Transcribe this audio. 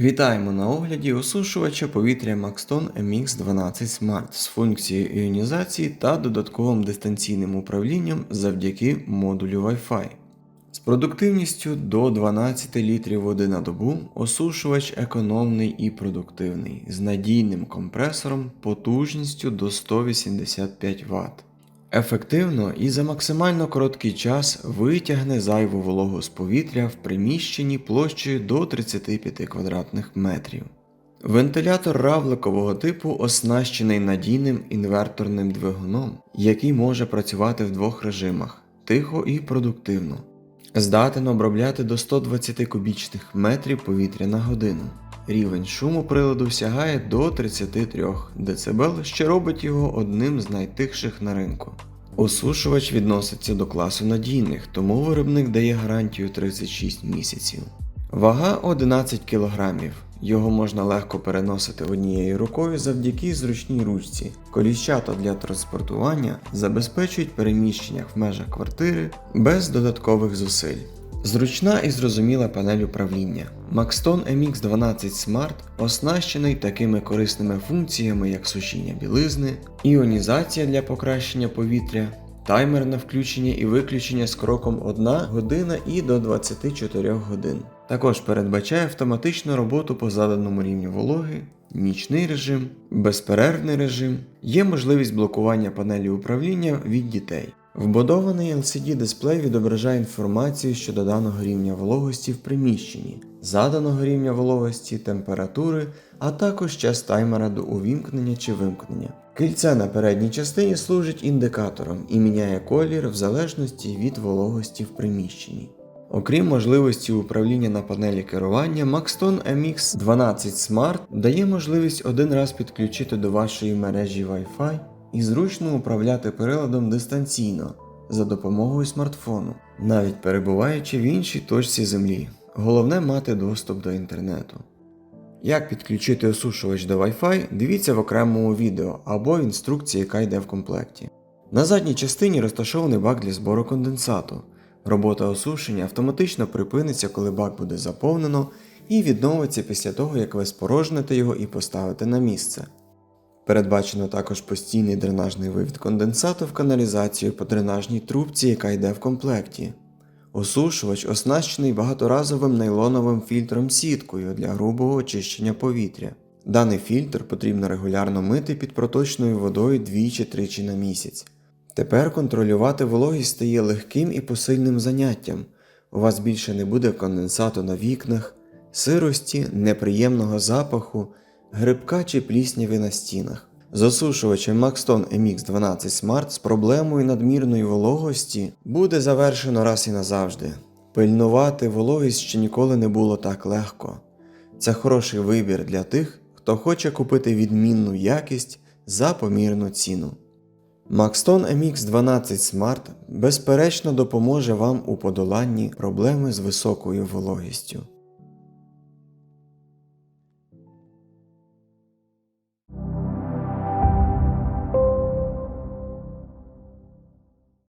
Вітаємо на огляді осушувача повітря Maxton MX12 Smart з функцією іонізації та додатковим дистанційним управлінням завдяки модулю Wi-Fi. З продуктивністю до 12 літрів води на добу осушувач економний і продуктивний, з надійним компресором потужністю до 185 Вт. Ефективно і за максимально короткий час витягне зайву вологу з повітря в приміщенні площею до 35 квадратних метрів. Вентилятор равликового типу оснащений надійним інверторним двигуном, який може працювати в двох режимах тихо і продуктивно. Здатен обробляти до 120 кубічних метрів повітря на годину. Рівень шуму приладу сягає до 33 дБ, що робить його одним з найтихших на ринку. Осушувач відноситься до класу надійних, тому виробник дає гарантію 36 місяців. Вага 11 кг. Його можна легко переносити однією рукою завдяки зручній ручці. Коліщата для транспортування забезпечують переміщення в межах квартири без додаткових зусиль. Зручна і зрозуміла панель управління. Maxton MX12 Smart оснащений такими корисними функціями, як сушіння білизни, іонізація для покращення повітря, таймер на включення і виключення з кроком 1 година і до 24 годин. Також передбачає автоматичну роботу по заданому рівню вологи, нічний режим, безперервний режим, є можливість блокування панелі управління від дітей. Вбудований LCD-дисплей відображає інформацію щодо даного рівня вологості в приміщенні, заданого рівня вологості, температури, а також час таймера до увімкнення чи вимкнення. Кільце на передній частині служить індикатором і міняє колір в залежності від вологості в приміщенні. Окрім можливості управління на панелі керування, Maxton MX12 Smart дає можливість один раз підключити до вашої мережі Wi-Fi і зручно управляти приладом дистанційно за допомогою смартфону, навіть перебуваючи в іншій точці землі. Головне мати доступ до інтернету. Як підключити осушувач до Wi-Fi, дивіться в окремому відео або в інструкції, яка йде в комплекті. На задній частині розташований бак для збору конденсату. Робота осушення автоматично припиниться, коли бак буде заповнено, і відновиться після того, як ви спорожните його і поставите на місце. Передбачено також постійний дренажний вивід конденсату в каналізацію по дренажній трубці, яка йде в комплекті. Осушувач оснащений багаторазовим нейлоновим фільтром сіткою для грубого очищення повітря. Даний фільтр потрібно регулярно мити під проточною водою двічі-тричі на місяць. Тепер контролювати вологість стає легким і посильним заняттям. У вас більше не буде конденсату на вікнах, сирості, неприємного запаху, грибка чи плісняви на стінах. З осушувачем Maxton MX12 Smart з проблемою надмірної вологості буде завершено раз і назавжди. Пильнувати вологість ще ніколи не було так легко. Це хороший вибір для тих, хто хоче купити відмінну якість за помірну ціну. Maxton MX12 Smart безперечно допоможе вам у подоланні проблеми з високою вологістю.